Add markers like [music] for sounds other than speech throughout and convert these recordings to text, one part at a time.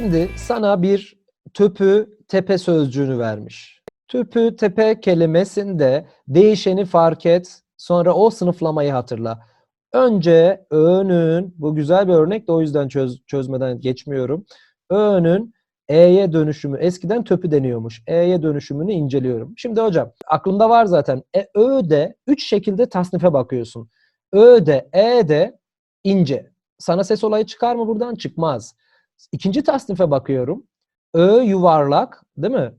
Şimdi sana bir töpü tepe sözcüğünü vermiş. Töpü tepe kelimesinde değişeni fark et, sonra o sınıflamayı hatırla. Önce ö'nün, bu güzel bir örnek de o yüzden çöz, çözmeden geçmiyorum. Ö'nün E'ye dönüşümü, eskiden töpü deniyormuş. E'ye dönüşümünü inceliyorum. Şimdi hocam, aklımda var zaten. E, Ö'de üç şekilde tasnife bakıyorsun. Ö'de, E'de ince. Sana ses olayı çıkar mı buradan? Çıkmaz. İkinci tasnife bakıyorum. Ö yuvarlak, değil mi?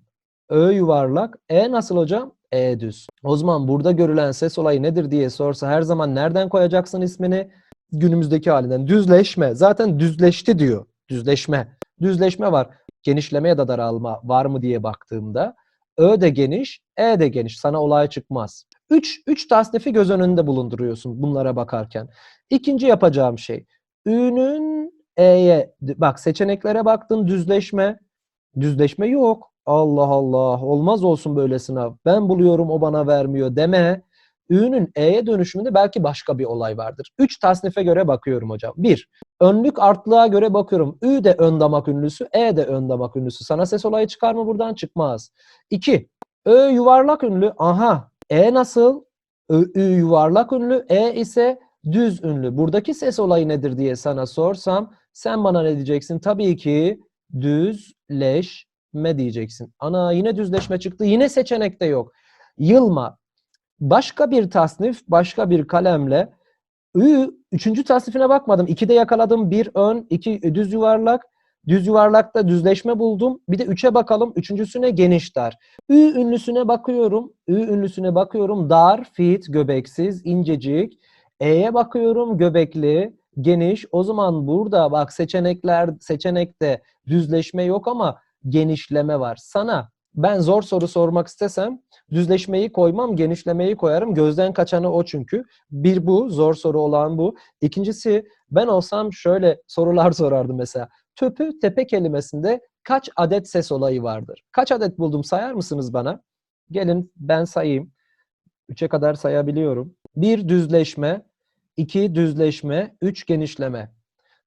Ö yuvarlak. E nasıl hocam? E düz. O zaman burada görülen ses olayı nedir diye sorsa her zaman nereden koyacaksın ismini? Günümüzdeki halinden. Düzleşme. Zaten düzleşti diyor. Düzleşme. Düzleşme var. Genişleme ya da daralma var mı diye baktığımda Ö de geniş, E de geniş. Sana olay çıkmaz. Üç, üç tasnifi göz önünde bulunduruyorsun bunlara bakarken. İkinci yapacağım şey. Ü'nün E'ye bak seçeneklere baktın düzleşme. Düzleşme yok. Allah Allah olmaz olsun böyle sınav. Ben buluyorum o bana vermiyor deme. Ü'nün E'ye dönüşümünde belki başka bir olay vardır. Üç tasnife göre bakıyorum hocam. Bir, önlük artlığa göre bakıyorum. Ü de ön damak ünlüsü, E de ön damak ünlüsü. Sana ses olayı çıkar mı buradan? Çıkmaz. İki, Ö yuvarlak ünlü. Aha. E nasıl? Ö, Ü yuvarlak ünlü. E ise düz ünlü. Buradaki ses olayı nedir diye sana sorsam sen bana ne diyeceksin? Tabii ki düzleşme diyeceksin. Ana yine düzleşme çıktı. Yine seçenekte yok. Yılma. Başka bir tasnif, başka bir kalemle Ü, üçüncü tasnifine bakmadım. İkide yakaladım. Bir ön, iki düz yuvarlak. Düz yuvarlakta düzleşme buldum. Bir de üçe bakalım. Üçüncüsüne geniş dar. Ü ünlüsüne bakıyorum. Ü ünlüsüne bakıyorum. Dar, fit, göbeksiz, incecik. E'ye bakıyorum. Göbekli, geniş. O zaman burada bak seçenekler seçenekte düzleşme yok ama genişleme var. Sana ben zor soru sormak istesem düzleşmeyi koymam, genişlemeyi koyarım. Gözden kaçanı o çünkü. Bir bu, zor soru olan bu. İkincisi ben olsam şöyle sorular [laughs] sorardım mesela. Töpü tepe kelimesinde kaç adet ses olayı vardır? Kaç adet buldum sayar mısınız bana? Gelin ben sayayım. Üçe kadar sayabiliyorum. Bir düzleşme, iki düzleşme, üç genişleme.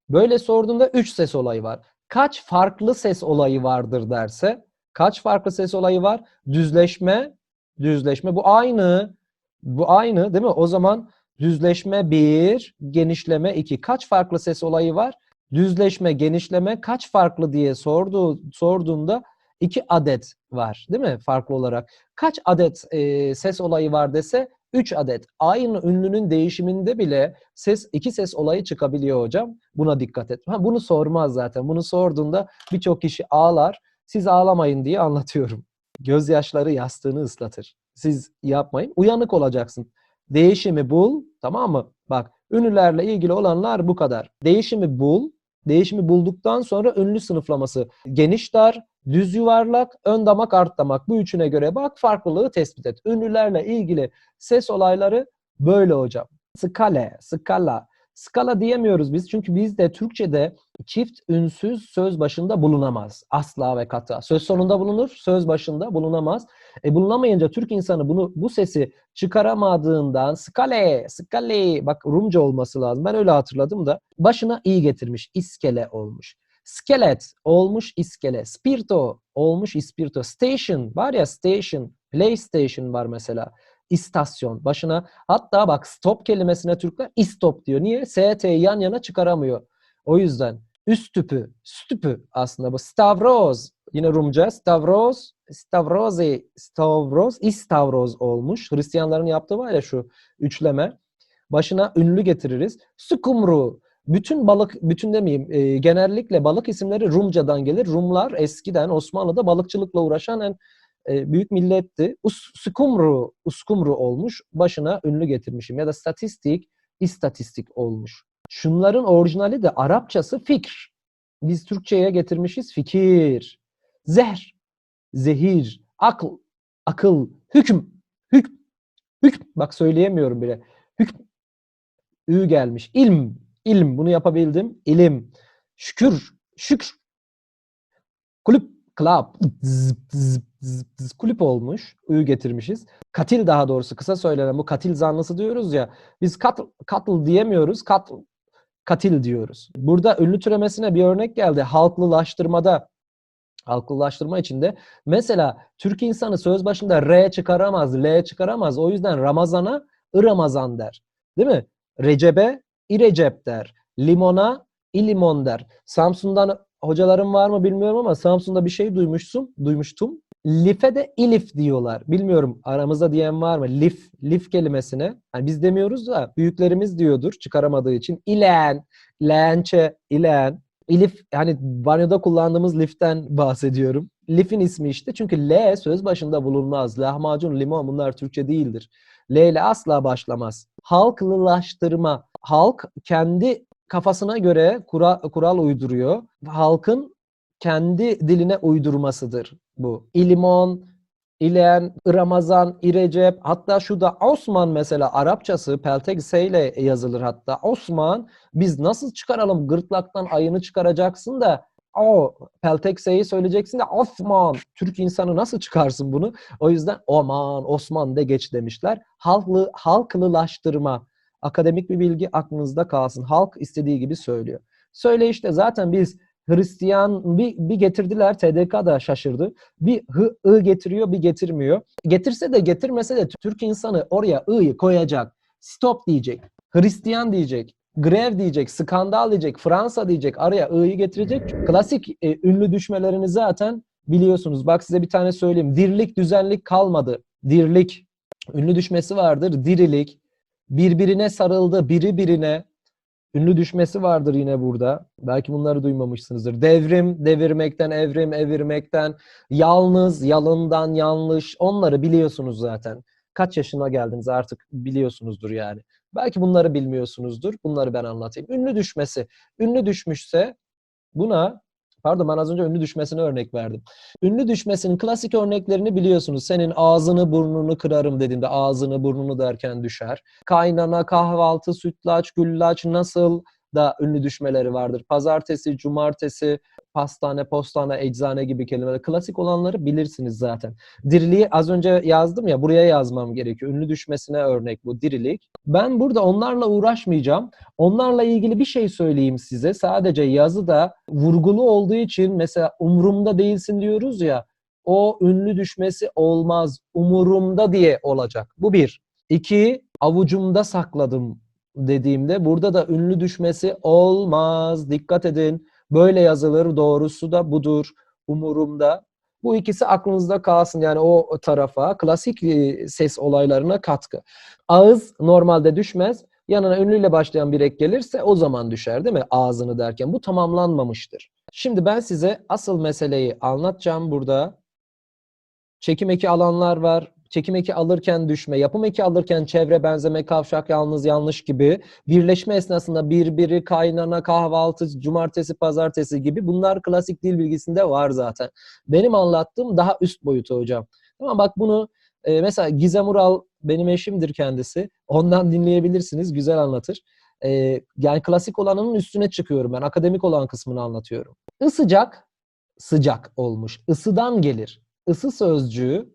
Böyle sorduğunda üç ses olayı var. Kaç farklı ses olayı vardır derse, kaç farklı ses olayı var? Düzleşme, düzleşme. Bu aynı, bu aynı değil mi? O zaman düzleşme bir, genişleme iki. Kaç farklı ses olayı var? Düzleşme, genişleme kaç farklı diye sordu, sorduğumda iki adet var değil mi farklı olarak? Kaç adet e, ses olayı var dese 3 adet. Aynı ünlünün değişiminde bile ses iki ses olayı çıkabiliyor hocam. Buna dikkat et. Ha, bunu sormaz zaten. Bunu sorduğunda birçok kişi ağlar. Siz ağlamayın diye anlatıyorum. Gözyaşları yastığını ıslatır. Siz yapmayın. Uyanık olacaksın. Değişimi bul. Tamam mı? Bak ünlülerle ilgili olanlar bu kadar. Değişimi bul. Değişimi bulduktan sonra ünlü sınıflaması geniş dar, düz yuvarlak, ön damak, art damak. Bu üçüne göre bak farklılığı tespit et. Ünlülerle ilgili ses olayları böyle hocam. Skale, skala. Skala diyemiyoruz biz çünkü bizde Türkçe'de çift ünsüz söz başında bulunamaz. Asla ve kata. Söz sonunda bulunur, söz başında bulunamaz. E bulunamayınca Türk insanı bunu bu sesi çıkaramadığından skale, skale bak Rumca olması lazım. Ben öyle hatırladım da başına i getirmiş. iskele olmuş. Skelet olmuş iskele. Spirto olmuş ispirto. Station var ya station, PlayStation var mesela. İstasyon başına hatta bak stop kelimesine Türkler istop diyor. Niye? ST'yi yan yana çıkaramıyor. O yüzden üst tüpü, stüpü aslında bu. Stavroz yine Rumca. Stavroz, Stavrozi, Stavroz, istavroz olmuş. Hristiyanların yaptığı var ya şu üçleme. Başına ünlü getiririz. Sukumru. Bütün balık, bütün demeyeyim, e, genellikle balık isimleri Rumcadan gelir. Rumlar eskiden Osmanlı'da balıkçılıkla uğraşan en e, büyük milletti. Us, skumru, uskumru olmuş. Başına ünlü getirmişim. Ya da statistik, istatistik olmuş. Şunların orijinali de Arapçası fikr. Biz Türkçe'ye getirmişiz fikir. Zehr, zehir, akıl, akıl, hüküm, hükm, hükm. Bak söyleyemiyorum bile. Hükm, ü gelmiş. İlm, ilm. Bunu yapabildim. İlim. Şükür, şükür. Kulüp, club, kulüp olmuş. Ü getirmişiz. Katil daha doğrusu kısa söylenen bu katil zanlısı diyoruz ya. Biz katl, katl diyemiyoruz. Katl, katil diyoruz. Burada ünlü türemesine bir örnek geldi. Halklılaştırmada halklılaştırma içinde mesela Türk insanı söz başında R çıkaramaz, L çıkaramaz. O yüzden Ramazan'a Iramazan der. Değil mi? Recep'e İrecep der. Limona İlimon der. Samsun'dan hocalarım var mı bilmiyorum ama Samsun'da bir şey duymuştum. duymuştum. Lif'e de ilif diyorlar. Bilmiyorum aramızda diyen var mı? Lif, lif kelimesine. Yani biz demiyoruz da büyüklerimiz diyordur çıkaramadığı için. İlen, lençe, ilen. İlif hani banyoda kullandığımız liften bahsediyorum. Lif'in ismi işte çünkü L söz başında bulunmaz. Lahmacun, limon bunlar Türkçe değildir. L ile asla başlamaz. Halklılaştırma. Halk kendi kafasına göre kura, kural uyduruyor. Halkın kendi diline uydurmasıdır bu. İlimon, İlen, Ramazan, İrecep hatta şu da Osman mesela Arapçası peltek S ile yazılır hatta. Osman biz nasıl çıkaralım gırtlaktan ayını çıkaracaksın da o peltek S'yi söyleyeceksin de Osman Türk insanı nasıl çıkarsın bunu? O yüzden Oman, Osman de geç demişler. Halklı, halklılaştırma. Akademik bir bilgi aklınızda kalsın. Halk istediği gibi söylüyor. Söyle işte zaten biz Hristiyan bir, bir getirdiler TDK da şaşırdı. Bir hı, ı getiriyor bir getirmiyor. Getirse de getirmese de Türk insanı oraya ı'yı koyacak. Stop diyecek. Hristiyan diyecek. Grev diyecek, skandal diyecek, Fransa diyecek, araya ı'yı getirecek. Klasik e, ünlü düşmelerini zaten biliyorsunuz. Bak size bir tane söyleyeyim. Dirlik, düzenlik kalmadı. Dirlik. Ünlü düşmesi vardır. Dirilik. Birbirine sarıldı, biri birine. Ünlü düşmesi vardır yine burada. Belki bunları duymamışsınızdır. Devrim, devirmekten, evrim, evirmekten, yalnız, yalından, yanlış. Onları biliyorsunuz zaten. Kaç yaşına geldiniz artık biliyorsunuzdur yani. Belki bunları bilmiyorsunuzdur. Bunları ben anlatayım. Ünlü düşmesi. Ünlü düşmüşse buna Pardon ben az önce ünlü düşmesine örnek verdim. Ünlü düşmesinin klasik örneklerini biliyorsunuz. Senin ağzını burnunu kırarım dediğimde ağzını burnunu derken düşer. Kaynana, kahvaltı, sütlaç, güllaç nasıl da ünlü düşmeleri vardır. Pazartesi, cumartesi, pastane, postane, eczane gibi kelimeler. Klasik olanları bilirsiniz zaten. Diriliği az önce yazdım ya buraya yazmam gerekiyor. Ünlü düşmesine örnek bu dirilik. Ben burada onlarla uğraşmayacağım. Onlarla ilgili bir şey söyleyeyim size. Sadece yazıda vurgulu olduğu için mesela umurumda değilsin diyoruz ya. O ünlü düşmesi olmaz. Umurumda diye olacak. Bu bir. İki, avucumda sakladım dediğimde burada da ünlü düşmesi olmaz. Dikkat edin. Böyle yazılır. Doğrusu da budur. Umurumda. Bu ikisi aklınızda kalsın yani o tarafa klasik e, ses olaylarına katkı. Ağız normalde düşmez. Yanına ünlüyle başlayan bir ek gelirse o zaman düşer değil mi? Ağzını derken. Bu tamamlanmamıştır. Şimdi ben size asıl meseleyi anlatacağım burada. Çekim eki alanlar var çekim eki alırken düşme, yapım eki alırken çevre benzeme, kavşak yalnız yanlış gibi, birleşme esnasında birbiri, kaynana, kahvaltı, cumartesi, pazartesi gibi bunlar klasik dil bilgisinde var zaten. Benim anlattığım daha üst boyutu hocam. Ama bak bunu e, mesela Gizem Ural benim eşimdir kendisi. Ondan dinleyebilirsiniz. Güzel anlatır. E, yani klasik olanının üstüne çıkıyorum ben. Akademik olan kısmını anlatıyorum. Isıcak, sıcak olmuş. Isıdan gelir. Isı sözcüğü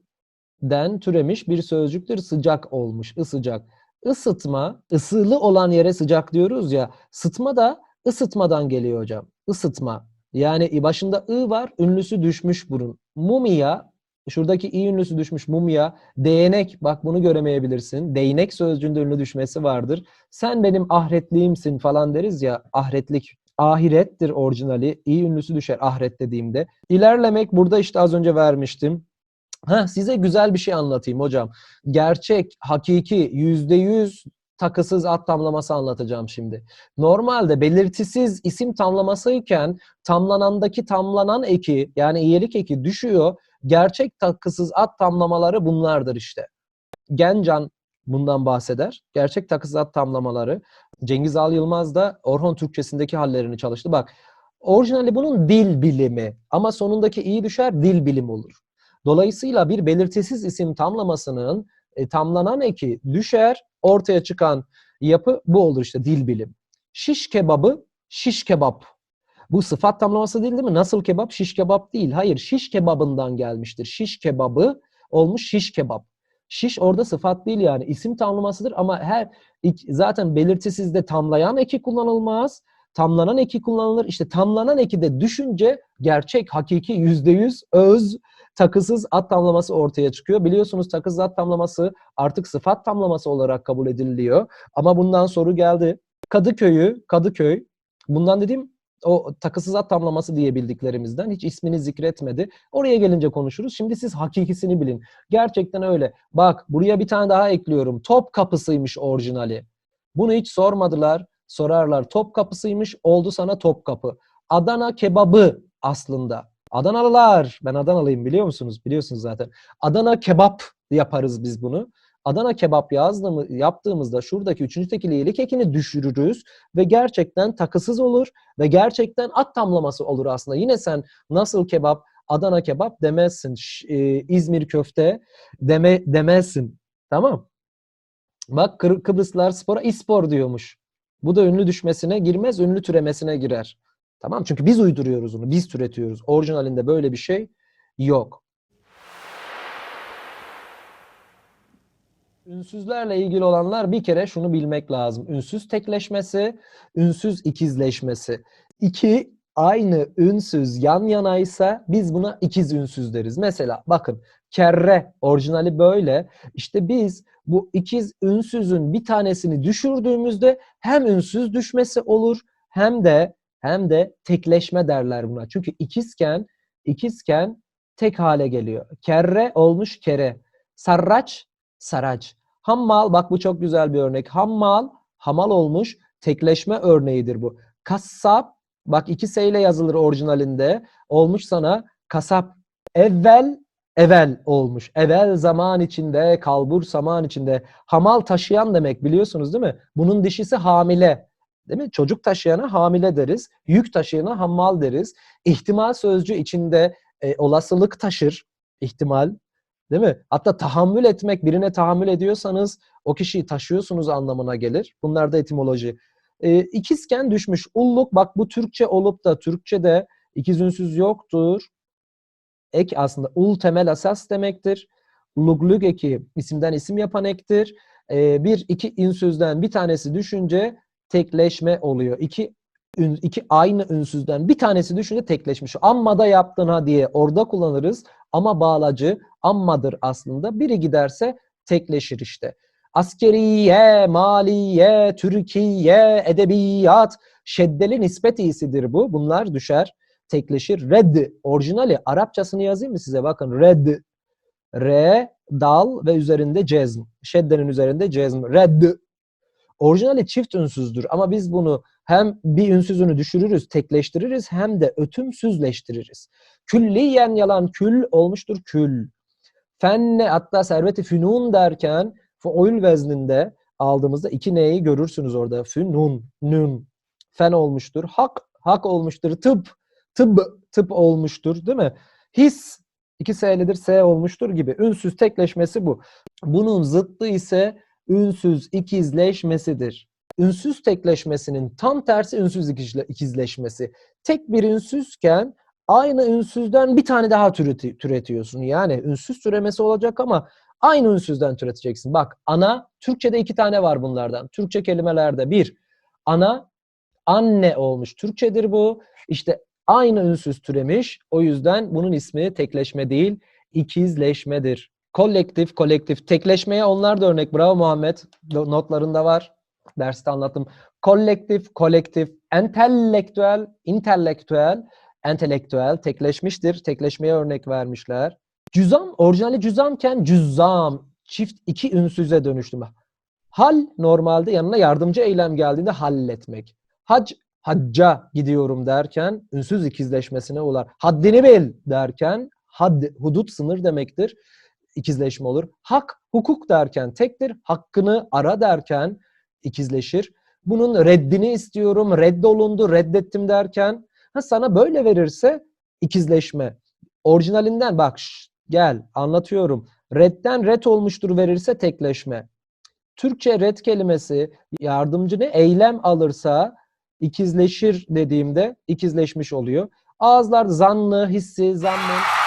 den türemiş bir sözcüktür. Sıcak olmuş, ısıcak. Isıtma, ısılı olan yere sıcak diyoruz ya. Sıtma da ısıtmadan geliyor hocam. Isıtma. Yani başında ı var, ünlüsü düşmüş burun. Mumya, şuradaki i ünlüsü düşmüş mumya. Değnek, bak bunu göremeyebilirsin. Değnek sözcüğünde ünlü düşmesi vardır. Sen benim ahretliğimsin falan deriz ya, ahretlik. Ahirettir orijinali. i ünlüsü düşer ahiret dediğimde. İlerlemek burada işte az önce vermiştim. Heh, size güzel bir şey anlatayım hocam. Gerçek, hakiki, yüzde yüz takısız ad tamlaması anlatacağım şimdi. Normalde belirtisiz isim tamlamasıyken tamlanandaki tamlanan eki yani iyilik eki düşüyor. Gerçek takısız ad tamlamaları bunlardır işte. Gencan bundan bahseder. Gerçek takısız ad tamlamaları. Cengiz Al Yılmaz da Orhon Türkçesindeki hallerini çalıştı. Bak orijinali bunun dil bilimi ama sonundaki iyi düşer dil bilim olur. Dolayısıyla bir belirtisiz isim tamlamasının e, tamlanan eki düşer, ortaya çıkan yapı bu olur işte dil bilim. Şiş kebabı şiş kebap. Bu sıfat tamlaması değil değil mi? Nasıl kebap? Şiş kebap değil. Hayır, şiş kebabından gelmiştir. Şiş kebabı olmuş şiş kebap. Şiş orada sıfat değil yani. isim tamlamasıdır ama her zaten belirtisizde tamlayan eki kullanılmaz. Tamlanan eki kullanılır. İşte tamlanan eki de düşünce gerçek, hakiki, yüzde yüz öz, takısız at tamlaması ortaya çıkıyor. Biliyorsunuz takısız at tamlaması artık sıfat tamlaması olarak kabul ediliyor. Ama bundan soru geldi. Kadıköy'ü, Kadıköy, bundan dediğim o takısız at tamlaması diye bildiklerimizden hiç ismini zikretmedi. Oraya gelince konuşuruz. Şimdi siz hakikisini bilin. Gerçekten öyle. Bak buraya bir tane daha ekliyorum. Top kapısıymış orijinali. Bunu hiç sormadılar. Sorarlar. Top kapısıymış. Oldu sana top kapı. Adana kebabı aslında. Adanalılar. Ben Adanalıyım biliyor musunuz? Biliyorsunuz zaten. Adana kebap yaparız biz bunu. Adana kebap yazdığımı, yaptığımızda şuradaki üçüncü tekili iyilik ekini düşürürüz ve gerçekten takısız olur ve gerçekten at tamlaması olur aslında. Yine sen nasıl kebap, Adana kebap demezsin. Ş- e, İzmir köfte deme, demezsin. Tamam. Bak Kır- Kıbrıslılar spora ispor diyormuş. Bu da ünlü düşmesine girmez, ünlü türemesine girer. Tamam çünkü biz uyduruyoruz onu, biz türetiyoruz. Orijinalinde böyle bir şey yok. Ünsüzlerle ilgili olanlar bir kere şunu bilmek lazım. Ünsüz tekleşmesi, ünsüz ikizleşmesi. İki aynı ünsüz yan yanaysa biz buna ikiz ünsüz deriz. Mesela bakın kerre orijinali böyle. İşte biz bu ikiz ünsüzün bir tanesini düşürdüğümüzde hem ünsüz düşmesi olur hem de hem de tekleşme derler buna. Çünkü ikizken ikizken tek hale geliyor. Kerre olmuş kere. Sarraç saraç. Hammal bak bu çok güzel bir örnek. Hammal hamal olmuş tekleşme örneğidir bu. Kassap bak iki S ile yazılır orijinalinde. Olmuş sana kasap. Evvel evvel olmuş. Evvel zaman içinde, kalbur zaman içinde. Hamal taşıyan demek biliyorsunuz değil mi? Bunun dişisi hamile. Değil mi? Çocuk taşıyana hamile deriz. Yük taşıyana hammal deriz. İhtimal sözcüğü içinde e, olasılık taşır. ihtimal. Değil mi? Hatta tahammül etmek, birine tahammül ediyorsanız o kişiyi taşıyorsunuz anlamına gelir. Bunlar da etimoloji. E, ikizken düşmüş. Ulluk bak bu Türkçe olup da Türkçe'de ikiz ünsüz yoktur. Ek aslında ul temel asas demektir. Luglug eki isimden isim yapan ektir. E, bir iki ünsüzden bir tanesi düşünce tekleşme oluyor. İki iki aynı ünsüzden bir tanesi düşünce tekleşmiş. Amma da yaptın ha diye orada kullanırız. Ama bağlacı ammadır aslında. Biri giderse tekleşir işte. Askeriye, maliye, Türkiye, edebiyat, şeddeli nispet iyisidir bu. Bunlar düşer, tekleşir. Red, orijinali Arapçasını yazayım mı size? Bakın red, re, dal ve üzerinde cezm. Şeddenin üzerinde cezm. Red. Orijinali çift ünsüzdür ama biz bunu hem bir ünsüzünü düşürürüz, tekleştiririz hem de ötümsüzleştiririz. Külliyen yalan kül olmuştur kül. Fenne hatta serveti fünun derken fuul vezninde aldığımızda iki neyi görürsünüz orada. Fünun, nun. Fen olmuştur. Hak, hak olmuştur. Tıp, tıb, tıp olmuştur değil mi? His, iki S'lidir, S olmuştur gibi. Ünsüz tekleşmesi bu. Bunun zıttı ise ünsüz ikizleşmesidir. Ünsüz tekleşmesinin tam tersi ünsüz ikizle- ikizleşmesi. Tek bir ünsüzken aynı ünsüzden bir tane daha türeti- türetiyorsun. Yani ünsüz türemesi olacak ama aynı ünsüzden türeteceksin. Bak ana, Türkçe'de iki tane var bunlardan. Türkçe kelimelerde bir, ana, anne olmuş. Türkçedir bu. İşte aynı ünsüz türemiş. O yüzden bunun ismi tekleşme değil, ikizleşmedir. Kolektif, kolektif. Tekleşmeye onlar da örnek. Bravo Muhammed. Notlarında var. Derste anlattım. Kolektif, kolektif. Entelektüel, intelektüel, entelektüel. Tekleşmiştir. Tekleşmeye örnek vermişler. Cüzam, orijinali cüzamken cüzzam. Çift iki ünsüze dönüştüm. Hal normalde yanına yardımcı eylem geldiğinde halletmek. Hac, hacca gidiyorum derken ünsüz ikizleşmesine uğrar. Haddini bil derken had, hudut sınır demektir. İkizleşme olur. Hak, hukuk derken tektir. Hakkını ara derken ikizleşir. Bunun reddini istiyorum, reddolundu, reddettim derken ha sana böyle verirse ikizleşme. Orijinalinden bak şş, gel anlatıyorum. Redden red olmuştur verirse tekleşme. Türkçe red kelimesi yardımcı ne? Eylem alırsa ikizleşir dediğimde ikizleşmiş oluyor. Ağızlar zanlı, hissi, zammın